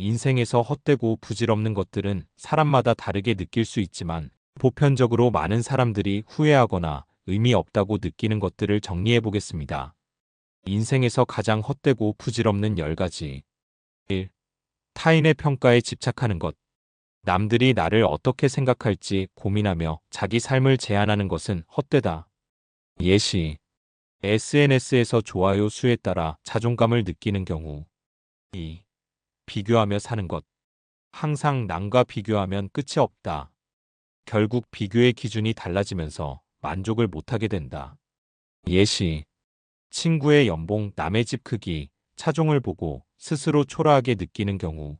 인생에서 헛되고 부질없는 것들은 사람마다 다르게 느낄 수 있지만 보편적으로 많은 사람들이 후회하거나 의미 없다고 느끼는 것들을 정리해 보겠습니다. 인생에서 가장 헛되고 부질없는 10가지. 1. 타인의 평가에 집착하는 것. 남들이 나를 어떻게 생각할지 고민하며 자기 삶을 제한하는 것은 헛되다. 예시. SNS에서 좋아요 수에 따라 자존감을 느끼는 경우. 2. 비교하며 사는 것. 항상 남과 비교하면 끝이 없다. 결국 비교의 기준이 달라지면서 만족을 못하게 된다. 예시. 친구의 연봉, 남의 집 크기, 차종을 보고 스스로 초라하게 느끼는 경우.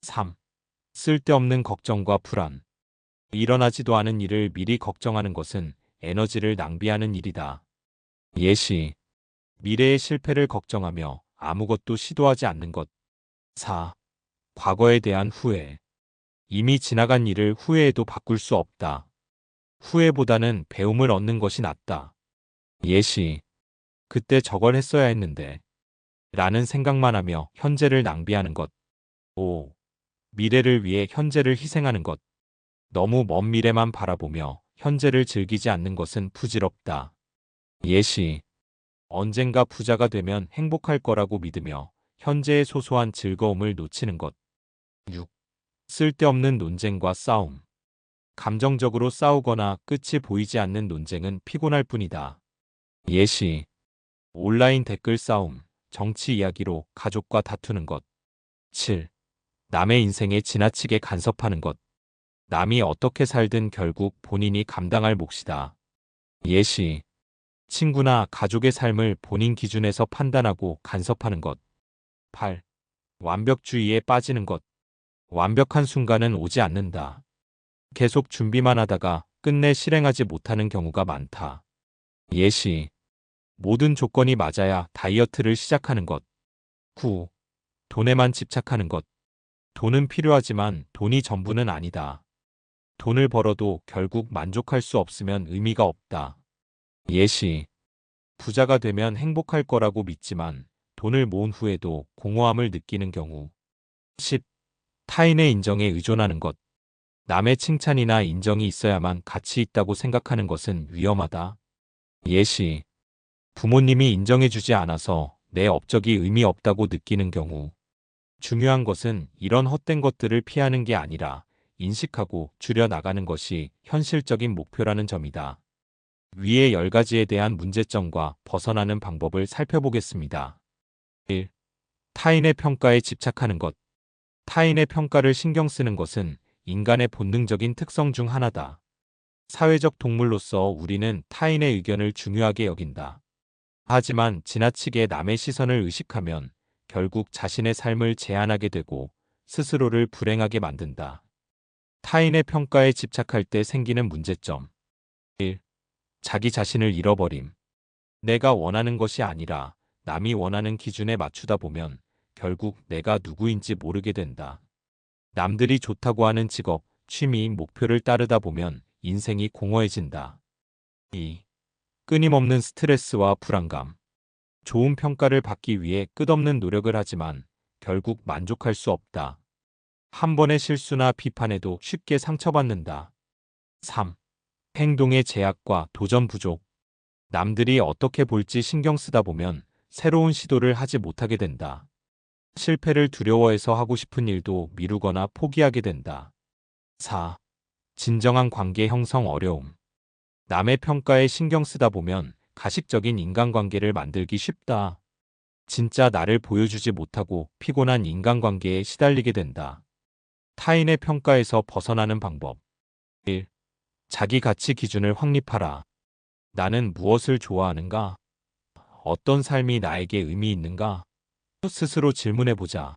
3. 쓸데없는 걱정과 불안. 일어나지도 않은 일을 미리 걱정하는 것은 에너지를 낭비하는 일이다. 예시. 미래의 실패를 걱정하며 아무것도 시도하지 않는 것. 4. 과거에 대한 후회. 이미 지나간 일을 후회해도 바꿀 수 없다. 후회보다는 배움을 얻는 것이 낫다. 예시. 그때 저걸 했어야 했는데. 라는 생각만 하며 현재를 낭비하는 것. 5. 미래를 위해 현재를 희생하는 것. 너무 먼 미래만 바라보며 현재를 즐기지 않는 것은 부질없다. 예시. 언젠가 부자가 되면 행복할 거라고 믿으며 현재의 소소한 즐거움을 놓치는 것. 6. 쓸데없는 논쟁과 싸움. 감정적으로 싸우거나 끝이 보이지 않는 논쟁은 피곤할 뿐이다. 예시. 온라인 댓글 싸움, 정치 이야기로 가족과 다투는 것. 7. 남의 인생에 지나치게 간섭하는 것. 남이 어떻게 살든 결국 본인이 감당할 몫이다. 예시. 친구나 가족의 삶을 본인 기준에서 판단하고 간섭하는 것. 8. 완벽주의에 빠지는 것. 완벽한 순간은 오지 않는다. 계속 준비만 하다가 끝내 실행하지 못하는 경우가 많다. 예시. 모든 조건이 맞아야 다이어트를 시작하는 것. 9. 돈에만 집착하는 것. 돈은 필요하지만 돈이 전부는 아니다. 돈을 벌어도 결국 만족할 수 없으면 의미가 없다. 예시. 부자가 되면 행복할 거라고 믿지만 돈을 모은 후에도 공허함을 느끼는 경우. 10. 타인의 인정에 의존하는 것. 남의 칭찬이나 인정이 있어야만 가치 있다고 생각하는 것은 위험하다. 예시. 부모님이 인정해주지 않아서 내 업적이 의미 없다고 느끼는 경우 중요한 것은 이런 헛된 것들을 피하는 게 아니라 인식하고 줄여나가는 것이 현실적인 목표라는 점이다. 위의 10가지에 대한 문제점과 벗어나는 방법을 살펴보겠습니다. 1. 타인의 평가에 집착하는 것. 타인의 평가를 신경 쓰는 것은 인간의 본능적인 특성 중 하나다. 사회적 동물로서 우리는 타인의 의견을 중요하게 여긴다. 하지만 지나치게 남의 시선을 의식하면 결국 자신의 삶을 제한하게 되고 스스로를 불행하게 만든다. 타인의 평가에 집착할 때 생기는 문제점 1. 자기 자신을 잃어버림 내가 원하는 것이 아니라 남이 원하는 기준에 맞추다 보면 결국 내가 누구인지 모르게 된다. 남들이 좋다고 하는 직업, 취미, 목표를 따르다 보면 인생이 공허해진다. 2. 끊임없는 스트레스와 불안감. 좋은 평가를 받기 위해 끝없는 노력을 하지만 결국 만족할 수 없다. 한 번의 실수나 비판에도 쉽게 상처받는다. 3. 행동의 제약과 도전 부족. 남들이 어떻게 볼지 신경 쓰다 보면 새로운 시도를 하지 못하게 된다. 실패를 두려워해서 하고 싶은 일도 미루거나 포기하게 된다. 4. 진정한 관계 형성 어려움. 남의 평가에 신경 쓰다 보면 가식적인 인간관계를 만들기 쉽다. 진짜 나를 보여주지 못하고 피곤한 인간관계에 시달리게 된다. 타인의 평가에서 벗어나는 방법 1. 자기 가치 기준을 확립하라. 나는 무엇을 좋아하는가? 어떤 삶이 나에게 의미 있는가? 스스로 질문해보자.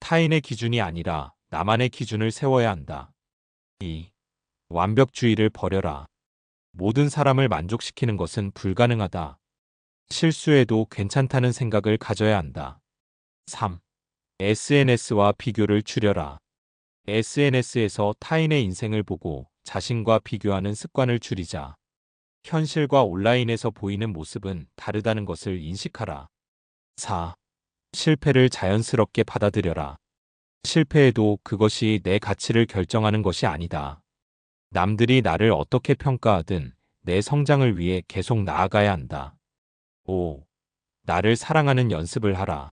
타인의 기준이 아니라 나만의 기준을 세워야 한다. 2. 완벽주의를 버려라. 모든 사람을 만족시키는 것은 불가능하다. 실수해도 괜찮다는 생각을 가져야 한다. 3. SNS와 비교를 줄여라. SNS에서 타인의 인생을 보고 자신과 비교하는 습관을 줄이자. 현실과 온라인에서 보이는 모습은 다르다는 것을 인식하라. 4. 실패를 자연스럽게 받아들여라. 실패해도 그것이 내 가치를 결정하는 것이 아니다. 남들이 나를 어떻게 평가하든 내 성장을 위해 계속 나아가야 한다. 5. 나를 사랑하는 연습을 하라.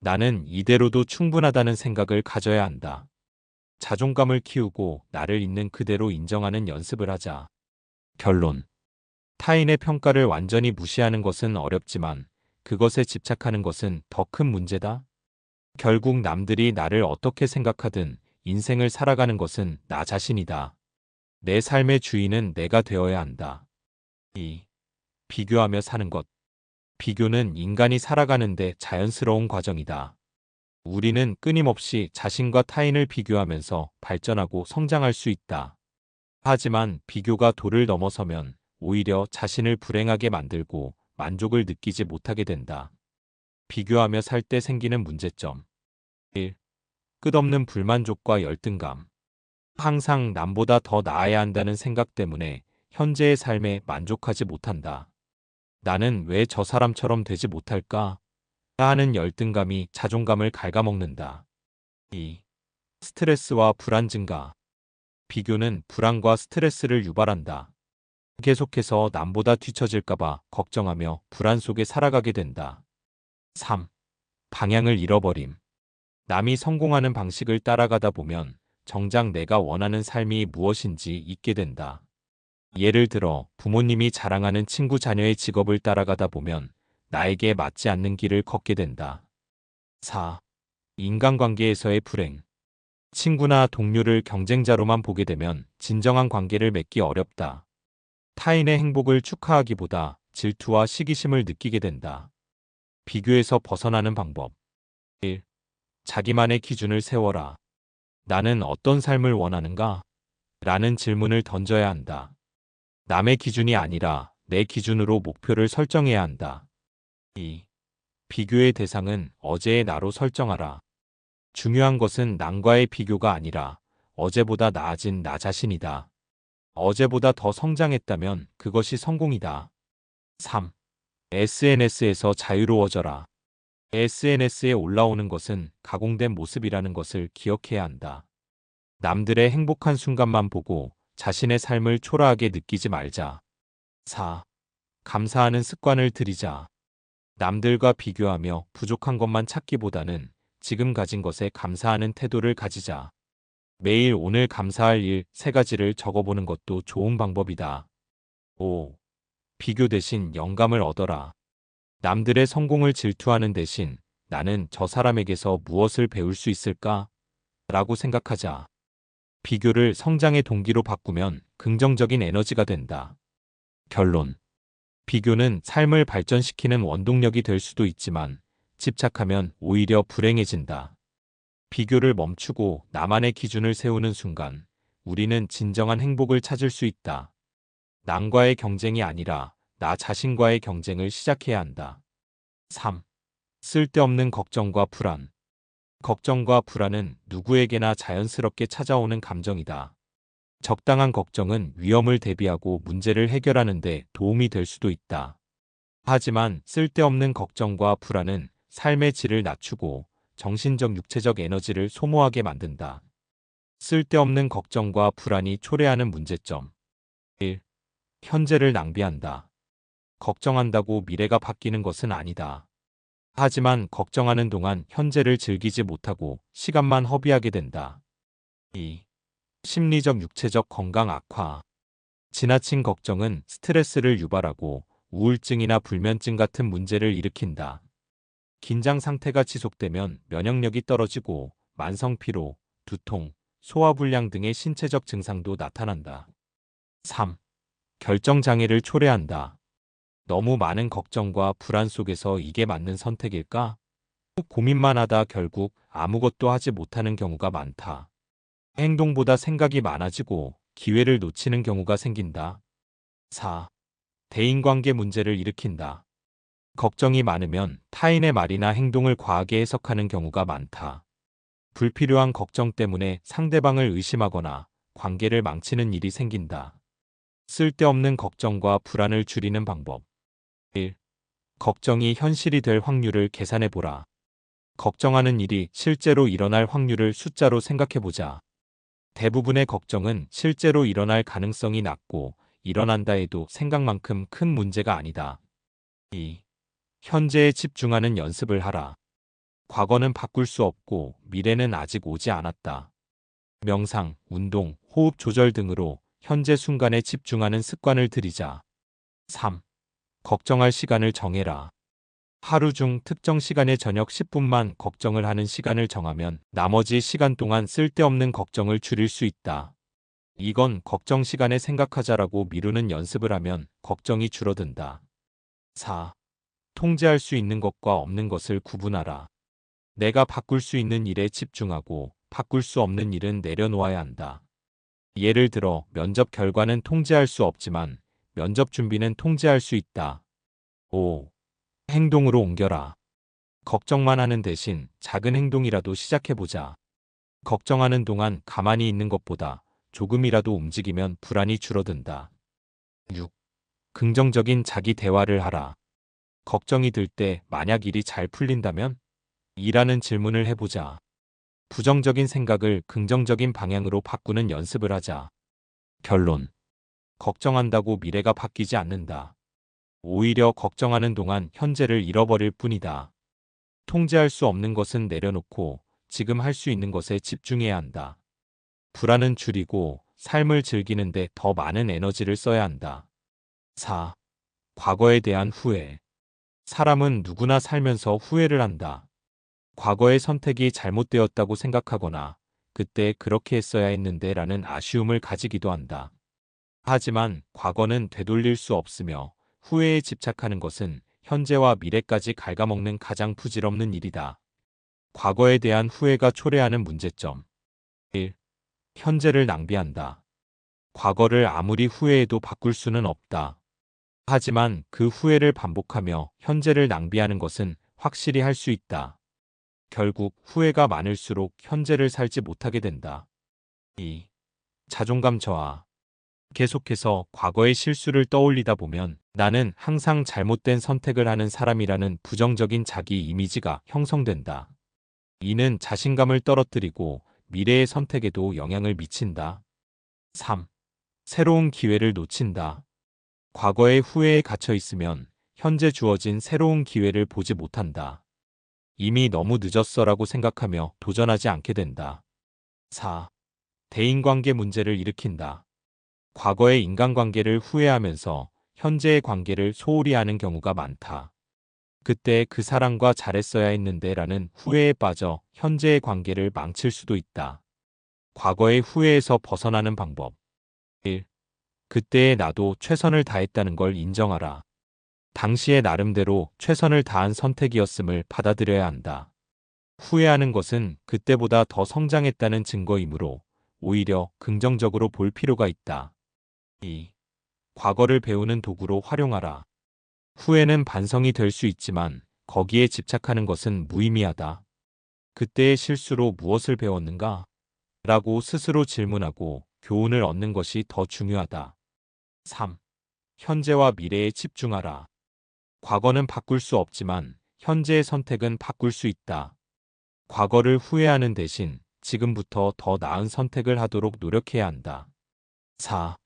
나는 이대로도 충분하다는 생각을 가져야 한다. 자존감을 키우고 나를 있는 그대로 인정하는 연습을 하자. 결론. 타인의 평가를 완전히 무시하는 것은 어렵지만 그것에 집착하는 것은 더 큰 문제다. 결국 남들이 나를 어떻게 생각하든 인생을 살아가는 것은 나 자신이다. 내 삶의 주인은 내가 되어야 한다. 2. 비교하며 사는 것. 비교는 인간이 살아가는데 자연스러운 과정이다. 우리는 끊임없이 자신과 타인을 비교하면서 발전하고 성장할 수 있다. 하지만 비교가 도를 넘어서면 오히려 자신을 불행하게 만들고 만족을 느끼지 못하게 된다. 비교하며 살 때 생기는 문제점. 1. 끝없는 불만족과 열등감. 항상 남보다 더 나아야 한다는 생각 때문에 현재의 삶에 만족하지 못한다. 나는 왜 저 사람처럼 되지 못할까? 하는 열등감이 자존감을 갉아먹는다. 2. 스트레스와 불안 증가. 비교는 불안과 스트레스를 유발한다. 계속해서 남보다 뒤처질까봐 걱정하며 불안 속에 살아가게 된다. 3. 방향을 잃어버림. 남이 성공하는 방식을 따라가다 보면 정작 내가 원하는 삶이 무엇인지 잊게 된다. 예를 들어 부모님이 자랑하는 친구 자녀의 직업을 따라가다 보면 나에게 맞지 않는 길을 걷게 된다. 4. 인간관계에서의 불행. 친구나 동료를 경쟁자로만 보게 되면 진정한 관계를 맺기 어렵다. 타인의 행복을 축하하기보다 질투와 시기심을 느끼게 된다. 비교에서 벗어나는 방법. 1. 자기만의 기준을 세워라. 나는 어떤 삶을 원하는가? 라는 질문을 던져야 한다. 남의 기준이 아니라 내 기준으로 목표를 설정해야 한다. 2. 비교의 대상은 어제의 나로 설정하라. 중요한 것은 남과의 비교가 아니라 어제보다 나아진 나 자신이다. 어제보다 더 성장했다면 그것이 성공이다. 3. SNS에서 자유로워져라. SNS에 올라오는 것은 가공된 모습이라는 것을 기억해야 한다. 남들의 행복한 순간만 보고 자신의 삶을 초라하게 느끼지 말자. 4. 감사하는 습관을 들이자. 남들과 비교하며 부족한 것만 찾기보다는 지금 가진 것에 감사하는 태도를 가지자. 매일 오늘 감사할 일 세 가지를 적어보는 것도 좋은 방법이다. 5. 비교 대신 영감을 얻어라. 남들의 성공을 질투하는 대신 나는 저 사람에게서 무엇을 배울 수 있을까? 라고 생각하자. 비교를 성장의 동기로 바꾸면 긍정적인 에너지가 된다. 결론. 비교는 삶을 발전시키는 원동력이 될 수도 있지만 집착하면 오히려 불행해진다. 비교를 멈추고 나만의 기준을 세우는 순간 우리는 진정한 행복을 찾을 수 있다. 남과의 경쟁이 아니라 나 자신과의 경쟁을 시작해야 한다. 3. 쓸데없는 걱정과 불안. 걱정과 불안은 누구에게나 자연스럽게 찾아오는 감정이다. 적당한 걱정은 위험을 대비하고 문제를 해결하는 데 도움이 될 수도 있다. 하지만 쓸데없는 걱정과 불안은 삶의 질을 낮추고 정신적 육체적 에너지를 소모하게 만든다. 쓸데없는 걱정과 불안이 초래하는 문제점. 1. 현재를 낭비한다. 걱정한다고 미래가 바뀌는 것은 아니다. 하지만 걱정하는 동안 현재를 즐기지 못하고 시간만 허비하게 된다. 2. 심리적 육체적 건강 악화. 지나친 걱정은 스트레스를 유발하고 우울증이나 불면증 같은 문제를 일으킨다. 긴장 상태가 지속되면 면역력이 떨어지고 만성 피로, 두통, 소화불량 등의 신체적 증상도 나타난다. 3. 결정장애를 초래한다. 너무 많은 걱정과 불안 속에서 이게 맞는 선택일까? 고민만 하다 결국 아무것도 하지 못하는 경우가 많다. 행동보다 생각이 많아지고 기회를 놓치는 경우가 생긴다. 4. 대인관계 문제를 일으킨다. 걱정이 많으면 타인의 말이나 행동을 과하게 해석하는 경우가 많다. 불필요한 걱정 때문에 상대방을 의심하거나 관계를 망치는 일이 생긴다. 쓸데없는 걱정과 불안을 줄이는 방법. 1. 걱정이 현실이 될 확률을 계산해 보라. 걱정하는 일이 실제로 일어날 확률을 숫자로 생각해보자. 대부분의 걱정은 실제로 일어날 가능성이 낮고 일어난다 해도 생각만큼 큰 문제가 아니다. 2. 현재에 집중하는 연습을 하라. 과거는 바꿀 수 없고 미래는 아직 오지 않았다. 명상, 운동, 호흡 조절 등으로 현재 순간에 집중하는 습관을 들이자. 3. 걱정할 시간을 정해라. 하루 중 특정 시간에 저녁 10분만 걱정을 하는 시간을 정하면 나머지 시간 동안 쓸데없는 걱정을 줄일 수 있다. 이건 걱정 시간에 생각하자라고 미루는 연습을 하면 걱정이 줄어든다. 4. 통제할 수 있는 것과 없는 것을 구분하라. 내가 바꿀 수 있는 일에 집중하고 바꿀 수 없는 일은 내려놓아야 한다. 예를 들어 면접 결과는 통제할 수 없지만 면접 준비는 통제할 수 있다. 5. 행동으로 옮겨라. 걱정만 하는 대신 작은 행동이라도 시작해보자. 걱정하는 동안 가만히 있는 것보다 조금이라도 움직이면 불안이 줄어든다. 6. 긍정적인 자기 대화를 하라. 걱정이 들 때 만약 일이 잘 풀린다면? 이라는 질문을 해보자. 부정적인 생각을 긍정적인 방향으로 바꾸는 연습을 하자. 결론. 걱정한다고 미래가 바뀌지 않는다. 오히려 걱정하는 동안 현재를 잃어버릴 뿐이다. 통제할 수 없는 것은 내려놓고 지금 할 수 있는 것에 집중해야 한다. 불안은 줄이고 삶을 즐기는데 더 많은 에너지를 써야 한다. 4. 과거에 대한 후회. 사람은 누구나 살면서 후회를 한다. 과거의 선택이 잘못되었다고 생각하거나 그때 그렇게 했어야 했는데 라는 아쉬움을 가지기도 한다. 하지만 과거는 되돌릴 수 없으며 후회에 집착하는 것은 현재와 미래까지 갉아먹는 가장 부질없는 일이다. 과거에 대한 후회가 초래하는 문제점. 1. 현재를 낭비한다. 과거를 아무리 후회해도 바꿀 수는 없다. 하지만 그 후회를 반복하며 현재를 낭비하는 것은 확실히 할 수 있다. 결국 후회가 많을수록 현재를 살지 못하게 된다. 2. 자존감 저하. 계속해서 과거의 실수를 떠올리다 보면 나는 항상 잘못된 선택을 하는 사람이라는 부정적인 자기 이미지가 형성된다. 이는 자신감을 떨어뜨리고 미래의 선택에도 영향을 미친다. 3. 새로운 기회를 놓친다. 과거의 후회에 갇혀 있으면 현재 주어진 새로운 기회를 보지 못한다. 이미 너무 늦었어라고 생각하며 도전하지 않게 된다. 4. 대인관계 문제를 일으킨다. 과거의 인간관계를 후회하면서 현재의 관계를 소홀히 하는 경우가 많다. 그때 그 사람과 잘했어야 했는데 라는 후회에 빠져 현재의 관계를 망칠 수도 있다. 과거의 후회에서 벗어나는 방법 1. 그때의 나도 최선을 다했다는 걸 인정하라. 당시의 나름대로 최선을 다한 선택이었음을 받아들여야 한다. 후회하는 것은 그때보다 더 성장했다는 증거이므로 오히려 긍정적으로 볼 필요가 있다. 2. 과거를 배우는 도구로 활용하라. 후회는 반성이 될 수 있지만 거기에 집착하는 것은 무의미하다. 그때의 실수로 무엇을 배웠는가? 라고 스스로 질문하고 교훈을 얻는 것이 더 중요하다. 3. 현재와 미래에 집중하라. 과거는 바꿀 수 없지만 현재의 선택은 바꿀 수 있다. 과거를 후회하는 대신 지금부터 더 나은 선택을 하도록 노력해야 한다. 4.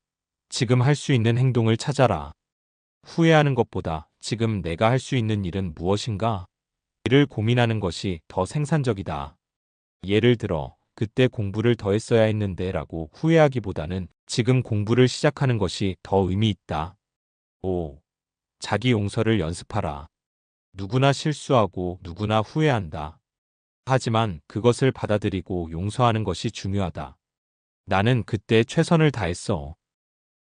지금 할 수 있는 행동을 찾아라. 후회하는 것보다 지금 내가 할 수 있는 일은 무엇인가? 이를 고민하는 것이 더 생산적이다. 예를 들어, 그때 공부를 더 했어야 했는데 라고 후회하기보다는 지금 공부를 시작하는 것이 더 의미 있다. 5. 자기 용서를 연습하라. 누구나 실수하고 누구나 후회한다. 하지만 그것을 받아들이고 용서하는 것이 중요하다. 나는 그때 최선을 다했어.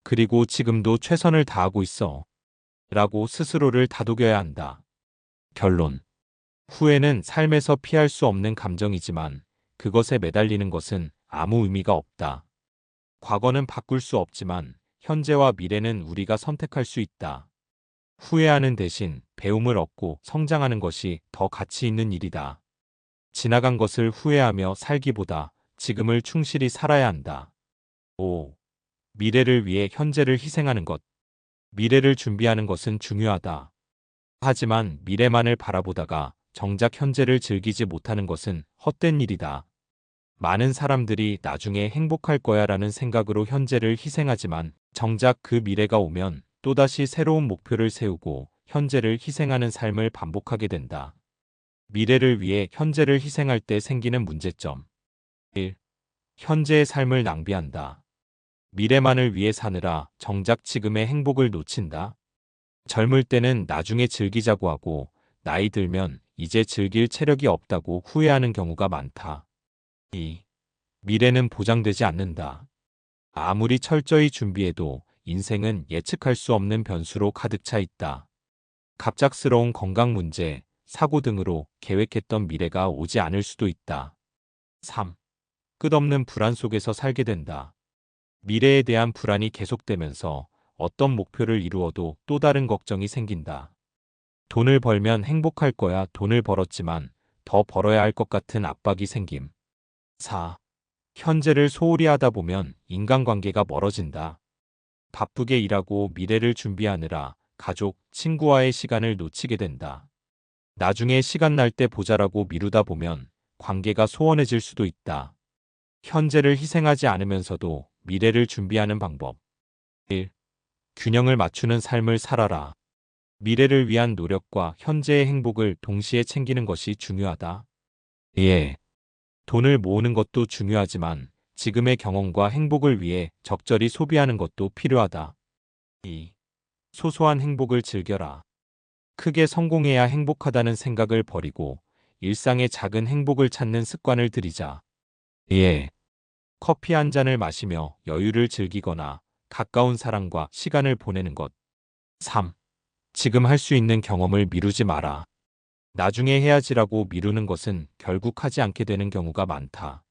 그리고 지금도 최선을 다하고 있어. 라고 스스로를 다독여야 한다. 결론. 후회는 삶에서 피할 수 없는 감정이지만 그것에 매달리는 것은 아무 의미가 없다. 과거는 바꿀 수 없지만 현재와 미래는 우리가 선택할 수 있다. 후회하는 대신 배움을 얻고 성장하는 것이 더 가치 있는 일이다. 지나간 것을 후회하며 살기보다 지금을 충실히 살아야 한다. 5. 미래를 위해 현재를 희생하는 것. 미래를 준비하는 것은 중요하다. 하지만 미래만을 바라보다가 정작 현재를 즐기지 못하는 것은 헛된 일이다. 많은 사람들이 나중에 행복할 거야 라는 생각으로 현재를 희생하지만 정작 그 미래가 오면 또다시 새로운 목표를 세우고 현재를 희생하는 삶을 반복하게 된다. 미래를 위해 현재를 희생할 때 생기는 문제점. 1. 현재의 삶을 낭비한다. 미래만을 위해 사느라 정작 지금의 행복을 놓친다. 젊을 때는 나중에 즐기자고 하고 나이 들면 이제 즐길 체력이 없다고 후회하는 경우가 많다. 2. 미래는 보장되지 않는다. 아무리 철저히 준비해도 인생은 예측할 수 없는 변수로 가득 차 있다. 갑작스러운 건강 문제, 사고 등으로 계획했던 미래가 오지 않을 수도 있다. 3. 끝없는 불안 속에서 살게 된다. 미래에 대한 불안이 계속되면서 어떤 목표를 이루어도 또 다른 걱정이 생긴다. 돈을 벌면 행복할 거야 돈을 벌었지만 더 벌어야 할 것 같은 압박이 생김. 4. 현재를 소홀히 하다 보면 인간관계가 멀어진다. 바쁘게 일하고 미래를 준비하느라 가족, 친구와의 시간을 놓치게 된다. 나중에 시간 날 때 보자라고 미루다 보면 관계가 소원해질 수도 있다. 현재를 희생하지 않으면서도 미래를 준비하는 방법. 1. 균형을 맞추는 삶을 살아라. 미래를 위한 노력과 현재의 행복을 동시에 챙기는 것이 중요하다. 예. 돈을 모으는 것도 중요하지만 지금의 경험과 행복을 위해 적절히 소비하는 것도 필요하다. 2. 소소한 행복을 즐겨라. 크게 성공해야 행복하다는 생각을 버리고 일상의 작은 행복을 찾는 습관을 들이자. 예. 커피 한 잔을 마시며 여유를 즐기거나 가까운 사람과 시간을 보내는 것. 3. 지금 할 수 있는 경험을 미루지 마라. 나중에 해야지라고 미루는 것은 결국 하지 않게 되는 경우가 많다.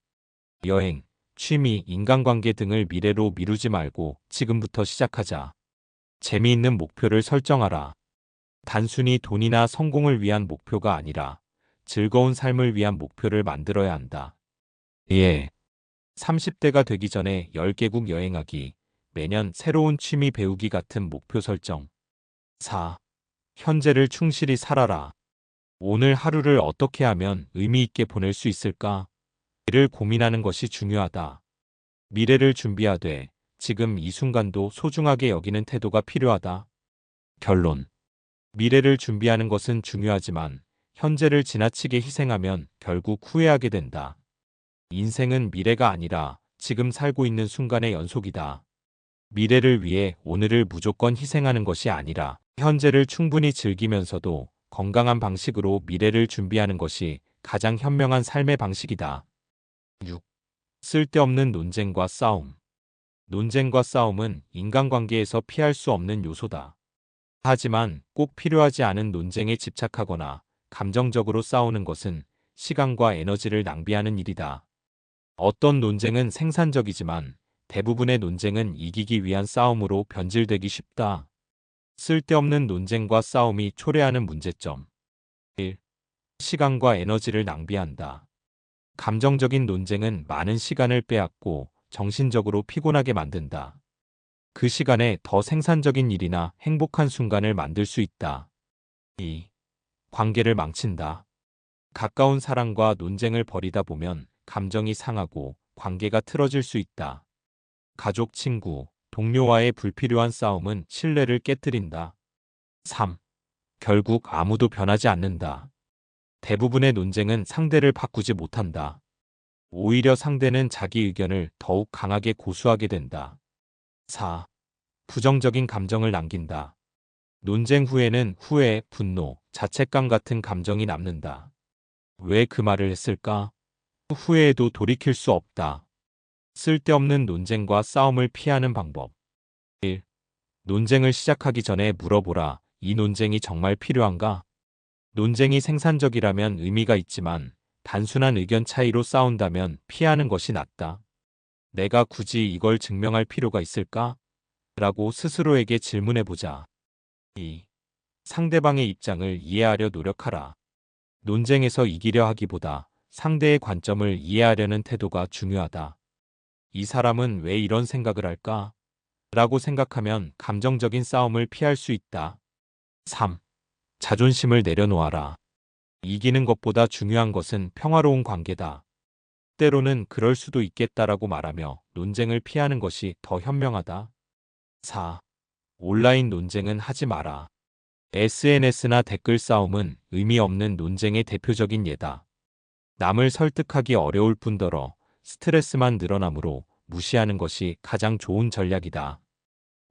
여행, 취미, 인간관계 등을 미래로 미루지 말고 지금부터 시작하자. 재미있는 목표를 설정하라. 단순히 돈이나 성공을 위한 목표가 아니라 즐거운 삶을 위한 목표를 만들어야 한다. 예. 30대가 되기 전에 10개국 여행하기, 매년 새로운 취미 배우기 같은 목표 설정. 4. 현재를 충실히 살아라. 오늘 하루를 어떻게 하면 의미 있게 보낼 수 있을까? 이를 고민하는 것이 중요하다. 미래를 준비하되 지금 이 순간도 소중하게 여기는 태도가 필요하다. 결론. 미래를 준비하는 것은 중요하지만 현재를 지나치게 희생하면 결국 후회하게 된다. 인생은 미래가 아니라 지금 살고 있는 순간의 연속이다. 미래를 위해 오늘을 무조건 희생하는 것이 아니라 현재를 충분히 즐기면서도 건강한 방식으로 미래를 준비하는 것이 가장 현명한 삶의 방식이다. 6. 쓸데없는 논쟁과 싸움. 논쟁과 싸움은 인간관계에서 피할 수 없는 요소다. 하지만 꼭 필요하지 않은 논쟁에 집착하거나 감정적으로 싸우는 것은 시간과 에너지를 낭비하는 일이다. 어떤 논쟁은 생산적이지만 대부분의 논쟁은 이기기 위한 싸움으로 변질되기 쉽다. 쓸데없는 논쟁과 싸움이 초래하는 문제점. 1. 시간과 에너지를 낭비한다. 감정적인 논쟁은 많은 시간을 빼앗고 정신적으로 피곤하게 만든다. 그 시간에 더 생산적인 일이나 행복한 순간을 만들 수 있다. 2. 관계를 망친다. 가까운 사람과 논쟁을 벌이다 보면 감정이 상하고 관계가 틀어질 수 있다. 가족, 친구, 동료와의 불필요한 싸움은 신뢰를 깨뜨린다. 3. 결국 아무도 변하지 않는다. 대부분의 논쟁은 상대를 바꾸지 못한다. 오히려 상대는 자기 의견을 더욱 강하게 고수하게 된다. 4. 부정적인 감정을 남긴다. 논쟁 후에는 후회, 분노, 자책감 같은 감정이 남는다. 왜 그 말을 했을까? 후회해도 돌이킬 수 없다. 쓸데없는 논쟁과 싸움을 피하는 방법. 1. 논쟁을 시작하기 전에 물어보라. 이 논쟁이 정말 필요한가? 논쟁이 생산적이라면 의미가 있지만 단순한 의견 차이로 싸운다면 피하는 것이 낫다. 내가 굳이 이걸 증명할 필요가 있을까? 라고 스스로에게 질문해보자. 2. 상대방의 입장을 이해하려 노력하라. 논쟁에서 이기려 하기보다 상대의 관점을 이해하려는 태도가 중요하다. 이 사람은 왜 이런 생각을 할까? 라고 생각하면 감정적인 싸움을 피할 수 있다. 3. 자존심을 내려놓아라. 이기는 것보다 중요한 것은 평화로운 관계다. 때로는 그럴 수도 있겠다라고 말하며 논쟁을 피하는 것이 더 현명하다. 4. 온라인 논쟁은 하지 마라. SNS나 댓글 싸움은 의미 없는 논쟁의 대표적인 예다. 남을 설득하기 어려울 뿐더러 스트레스만 늘어나므로 무시하는 것이 가장 좋은 전략이다.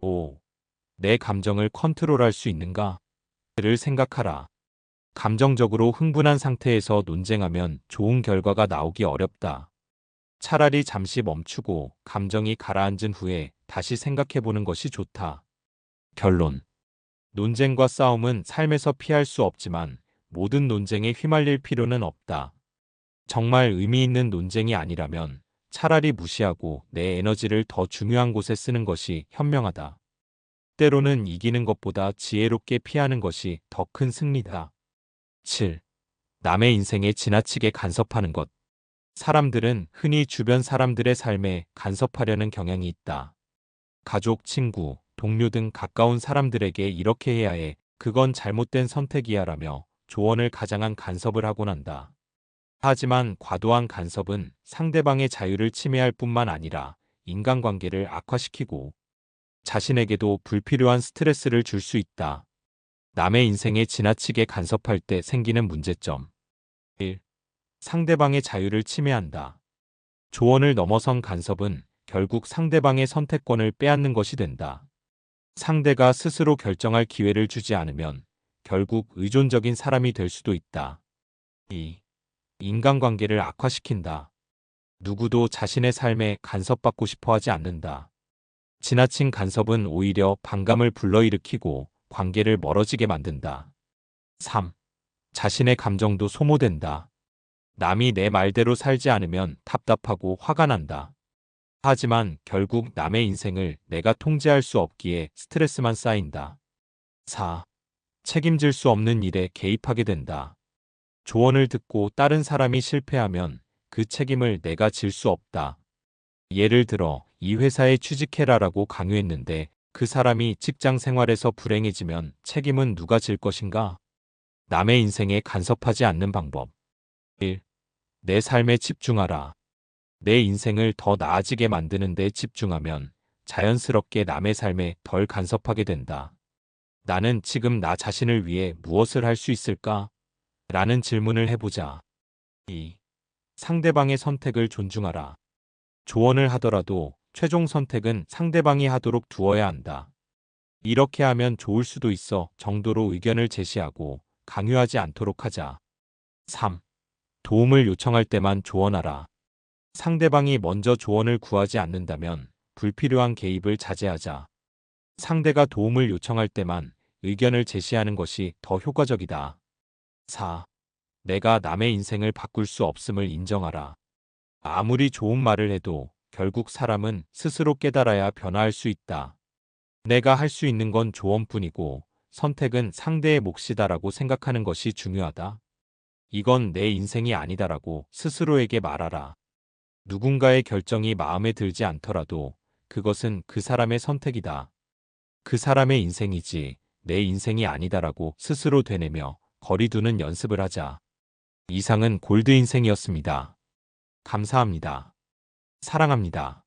5. 내 감정을 컨트롤할 수 있는가? 를 생각하라. 감정적으로 흥분한 상태에서 논쟁하면 좋은 결과가 나오기 어렵다. 차라리 잠시 멈추고 감정이 가라앉은 후에 다시 생각해보는 것이 좋다. 결론. 논쟁과 싸움은 삶에서 피할 수 없지만 모든 논쟁에 휘말릴 필요는 없다. 정말 의미 있는 논쟁이 아니라면 차라리 무시하고 내 에너지를 더 중요한 곳에 쓰는 것이 현명하다. 때로는 이기는 것보다 지혜롭게 피하는 것이 더 큰 승리다. 7. 남의 인생에 지나치게 간섭하는 것. 사람들은 흔히 주변 사람들의 삶에 간섭하려는 경향이 있다. 가족, 친구, 동료 등 가까운 사람들에게 이렇게 해야 해. 그건 잘못된 선택이야 라며 조언을 가장한 간섭을 하곤 한다. 하지만 과도한 간섭은 상대방의 자유를 침해할 뿐만 아니라 인간관계를 악화시키고 자신에게도 불필요한 스트레스를 줄 수 있다. 남의 인생에 지나치게 간섭할 때 생기는 문제점. 1. 상대방의 자유를 침해한다. 조언을 넘어선 간섭은 결국 상대방의 선택권을 빼앗는 것이 된다. 상대가 스스로 결정할 기회를 주지 않으면 결국 의존적인 사람이 될 수도 있다. 2. 인간관계를 악화시킨다. 누구도 자신의 삶에 간섭받고 싶어 하지 않는다. 지나친 간섭은 오히려 반감을 불러일으키고 관계를 멀어지게 만든다. 3. 자신의 감정도 소모된다. 남이 내 말대로 살지 않으면 답답하고 화가 난다. 하지만 결국 남의 인생을 내가 통제할 수 없기에 스트레스만 쌓인다. 4. 책임질 수 없는 일에 개입하게 된다. 조언을 듣고 다른 사람이 실패하면 그 책임을 내가 질 수 없다. 예를 들어 이 회사에 취직해라라고 강요했는데 그 사람이 직장 생활에서 불행해지면 책임은 누가 질 것인가? 남의 인생에 간섭하지 않는 방법. 1. 내 삶에 집중하라. 내 인생을 더 나아지게 만드는 데 집중하면 자연스럽게 남의 삶에 덜 간섭하게 된다. 나는 지금 나 자신을 위해 무엇을 할 수 있을까? 라는 질문을 해보자. 2. 상대방의 선택을 존중하라. 조언을 하더라도 최종 선택은 상대방이 하도록 두어야 한다. 이렇게 하면 좋을 수도 있어 정도로 의견을 제시하고 강요하지 않도록 하자. 3. 도움을 요청할 때만 조언하라. 상대방이 먼저 조언을 구하지 않는다면 불필요한 개입을 자제하자. 상대가 도움을 요청할 때만 의견을 제시하는 것이 더 효과적이다. 4. 내가 남의 인생을 바꿀 수 없음을 인정하라. 아무리 좋은 말을 해도 결국 사람은 스스로 깨달아야 변화할 수 있다. 내가 할 수 있는 건 조언뿐이고 선택은 상대의 몫이다라고 생각하는 것이 중요하다. 이건 내 인생이 아니다라고 스스로에게 말하라. 누군가의 결정이 마음에 들지 않더라도 그것은 그 사람의 선택이다. 그 사람의 인생이지 내 인생이 아니다라고 스스로 되뇌며 거리두는 연습을 하자. 이상은 골드 인생이었습니다. 감사합니다. 사랑합니다.